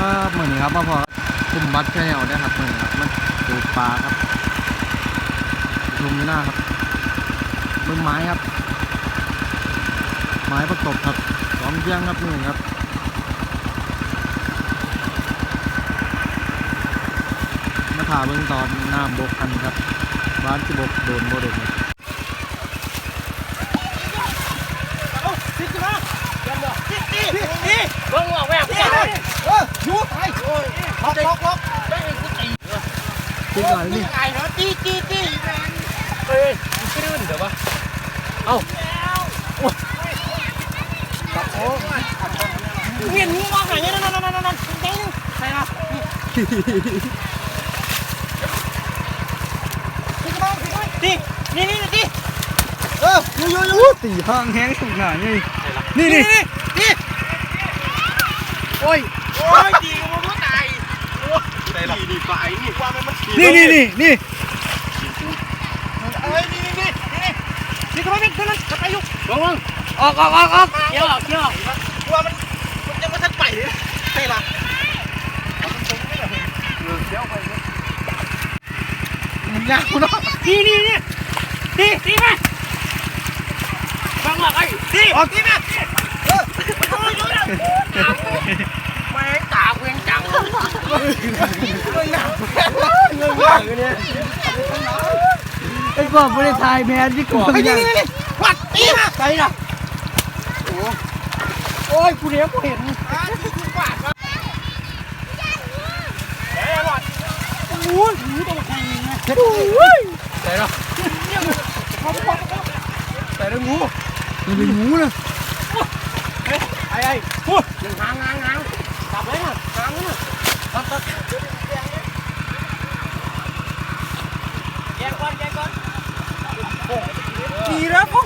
ครับเหมือนครับมาพอคุมบัตรแชนแนลได้ครับเหมือนครับมันดูปลาครับลุมหน้าครับมือไม้ครับ ไม้ประกบครับสองเชียงครับหนี่งครับมาถ่าเบื้องตอนหน้าบกกันครับบ้านที่บกโดนโบโดนครับเบิ่งว่าแม่ง เออยูไปล็อกล็อกล็อกที่ก่อนนี่ไก่เนาะตีตีตีแมนเฮ้ยมันขึ้นเดี๋ยววะเวียนงูว่าไงเนี่ยนั่นนั่นนั่นนั่นเด้งไปละตีนี่นี่ตีเออยูยูยูตีห้างแห้งสุดหนาไงนี่นี่นี่โอ้ย ยดีมันก็ตายดีดีไปนี่ว่ามันมันขี่นี่นี่นี่นี่เอ้ยนี่นี่นี่นี่นี่ก็ไม่เป็นนั้นจะไปอยู่ลงลงออกออกออกออกเกี่ยวเกี่ยวว่ามันมันยังไม่ทันไปเลยใช่ละมันยากเนาะนี่นี่นี่ตีตีมาฟังว่าไอ้ตีออกตีมาเออโอ้ยโอ้ยแม่งตาเวียง จังเงินหนักเงินหนักเนี่ยไอ้ก่อนบริทายแมนที่ก่อนไอ้นี่นี่นี่วัดตีมาไปละโอ้ยกูเลี้ยงกูเห็นอ่าที่กูวาดมาเฮ้ยวัดโอ้ยหูตัวแข็งนะโอ้ยใส่เนาะเขาบอกแต่เรื่องงูมันเป็นหมูนะไอ้ไอ้พูดยังหางหางหาง จับเลยนะหางนะตัดตัดแยกก่อนแยกก่อนดีแล้วพ่อ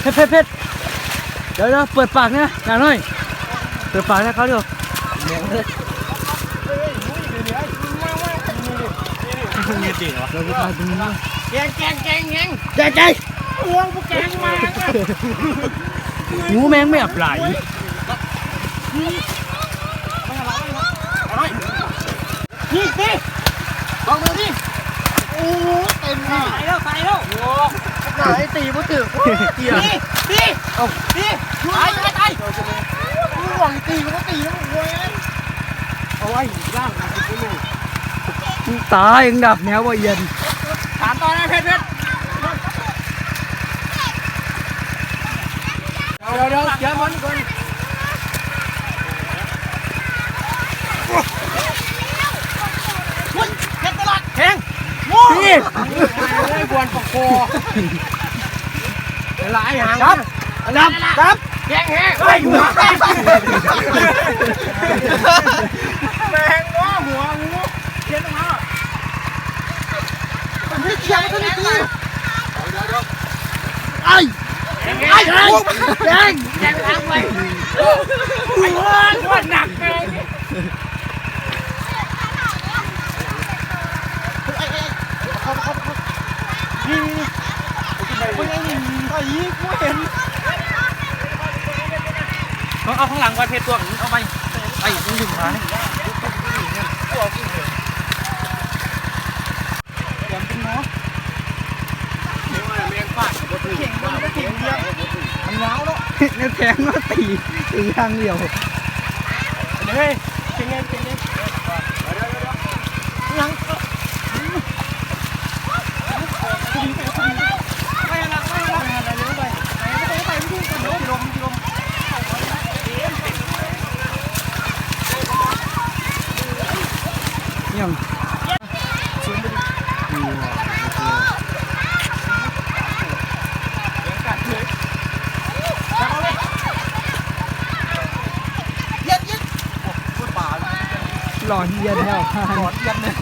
เพชรเพชรเพชรเดี๋ยวเดี๋ยวเปิดปากนะอย่างน้อย เปิดปากให้เขาเดี๋ยว เราจะทายตรงนี้นะแกงแกงแกงแกงแกใจห่วงพวกแกงมาหูแมงไม่อับไหลนี่สิบอกมือดิโอ้เต็มใส่แล้วใส่แล้วโอ้ไหนตีมาถึงตีตีตีเอาตีตายตายตายห่วงตีมันก็ตีแล้วโว้ยเอาไว้ล่าง ตายังดับแนวว่าเย็นถามตอนนะเพชรเพชรเดี๋ยวเดี๋ยวเดี๋ยวมันก่อนคุณเพชรตลอดแข็งงูพี่ไม่ควรปกโคหลายหางครับดับดับแข็งแห้งเฮ้หัวแม่งหัวหัวงูเขียนตรงนั้นมัน ไม่เขียนมันไม่ตีไอ้ไอ้ไอ้แดงแดงทางไปหัวหัวหนักเลยนี่นี่คนยังนี่ไอ้ยี่กูเห็นเอาเอาข้างหลังก่อนเพชรตัวเอาไปไอ้ต้องดึงมาเดี๋ยวเป็นเนาะ เมียงฟาดบ่ถึง เก่งมันก็เก่งเดียวมันยาวเนาะ เนี่ยแทงก็ตีตีข้างเดียวเดี๋ยวเฮ้ยเก่งไงเก่งไงยังไม่ละไม่ละไม่ละเร็วไปไปไปไปไม่ดูกันเดี๋ยวลมลม ยัง เย็นเย็นพูดป่า หล่อเฮียนแล้วข้างหลอดเย็นเลย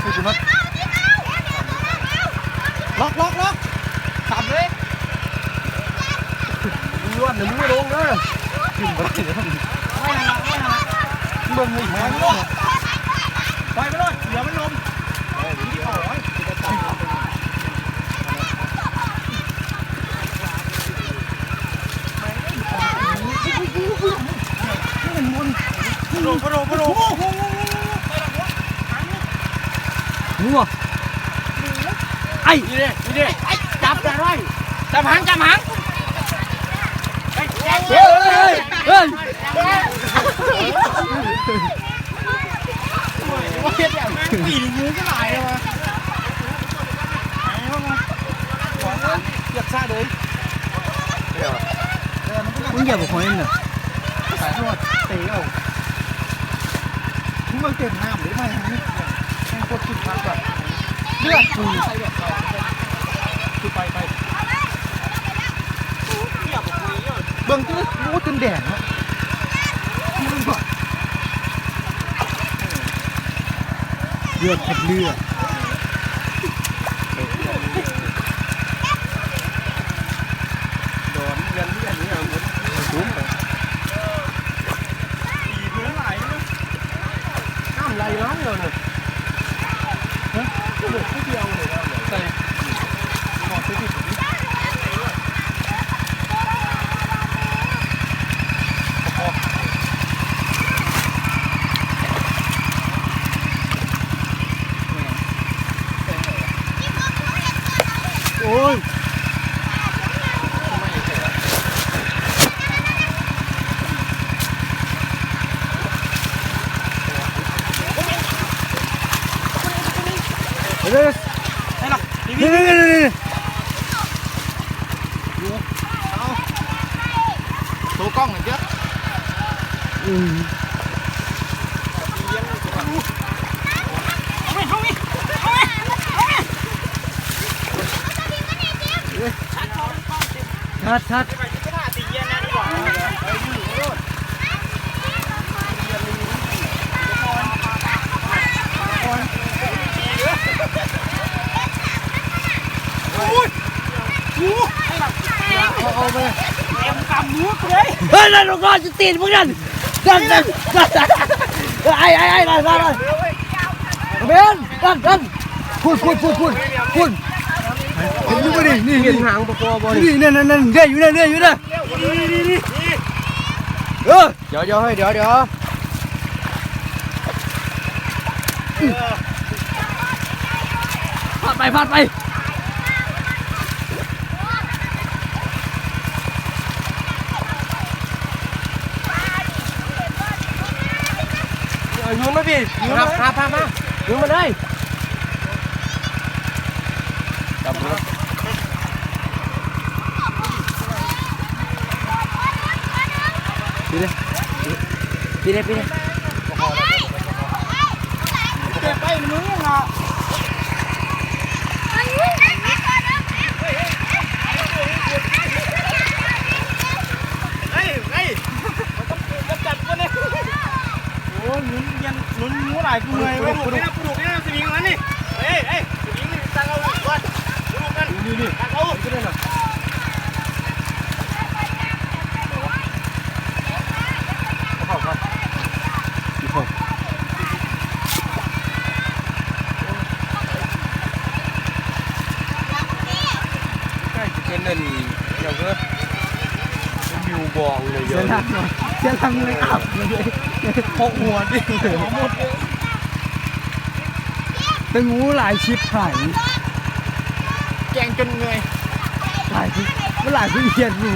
คือจุดนั้นล็อกล็อกล็อกตับเลยล้วนเดี๋ยวมึงไม่ลงเด้อขึ้นไปเลยไม่เบิ่งเลยแม่งลงปล่อยไปเลยเดี๋ยวมันลม โดนโดนโดนงัวไอ้นี่ดินี่ดิจับได้ด้วยจับหางจับหางเฮ้ยเฮ้ยปีนงูก็หลายเลยวะเกียบซาเลยมึงอย่าบอกคนนั้นน่ะสายนวดเตะเอา มึงเต็มน้ำหรือไม่ฮะนี่แม่งกดกินพักแบบเลือดกูใส่แบบเขาคือไปไปเบิ่งตื้อโอ้จนแดงฮะเลือดขัดเลือดนเรียนเรียนนี่เอาหมดคุ้มเลย ปีเนื้อไหลนะ น้ำไหลร้อนเลยเนี่ยผู้เดียวผู้เดียวเลยนะใส่หมอซื้อผิด โอ้ย เดี๋ยว ไอ้หลักนี่ เดี๋ยวเดี๋ยวเดี๋ยวเดี๋ยว โชว์กล้องหน่อยเจ้าอื มชัดชัดเฮ้ยนั่นลูกน้องจะตีนมึงนั่นนั่นนั่นนั่นไอ้ไอ้ไอ้นั่นนั่นนั่นเบนนั่นนั่นพูดพูดพูดพูดพูดเห็นอยู่บ่ดินี่เห็นหางประกอบบ่นี่นั่นนั่นนั่นเด้อยู่นั่นเด้อยู่นั่นเออเดี๋ยวเดี๋ยวให้เดี๋ยวเดี๋ยวพาดไปพาดไป เอา ยืนมาพี่ยืนมาพาพามายืนมาได้จับมือปีเลยปีเลยปีเลยเก็บไปมึงอะ โอ้ยหนุนยัน หนุนหมูหลายกูเหนื่อยเว้ยปลุกนี่นะปลุกนี่นะสวิงมันนี่เฮ้ยเฮ้ยสวิงนี่ตั้งเอาก่อนปลุกกันนี่นี่ตังเอาขึ้นเลยนะใกล้จะเป็นนั่นเดี๋ยวก็เป็นวิวบองเลยเยเสียอะหลังหน่อยเสียหลังเลยอับเลยพกหัวดิหัวหมดเลย เป็นงูหลายชิปหายแกงจนเงยหลายที่มันหลายที่เหียดหนู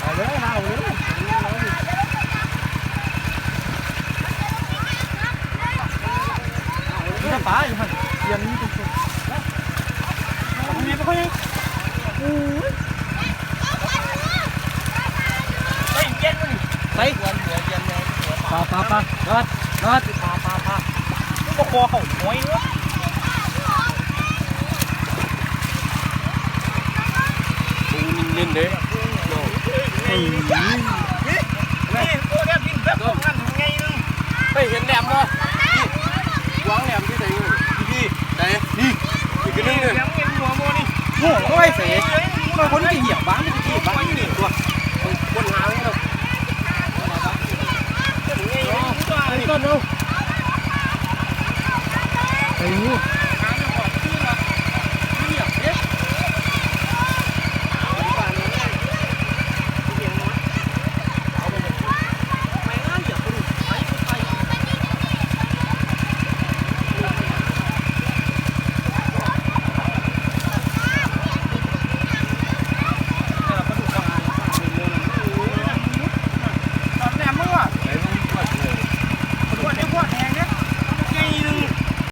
เอาเลยเอาเลยนี่ถ้าอยู่หันเย็นนี่สุดๆมีไม่ค่อยโอ้ยไปเย็นเลยไปหัวหัวเย็นเลย ปาปาปานัดนัดพาพาพาก็คอเขาหอยเนาะนิ่งๆเด้นี่ตัวเนี้ยบินแบบนั้นไงนึงเฮ้ยเห็นแหลมบ่วางแหลมที่ไหนพี่ไหนนี่อีกนึงเลยยังเห็นหัวโมนี่โง่โอ้ยเสียมันคนที่เหยียบบ้านมันจะเหยียบบ้าน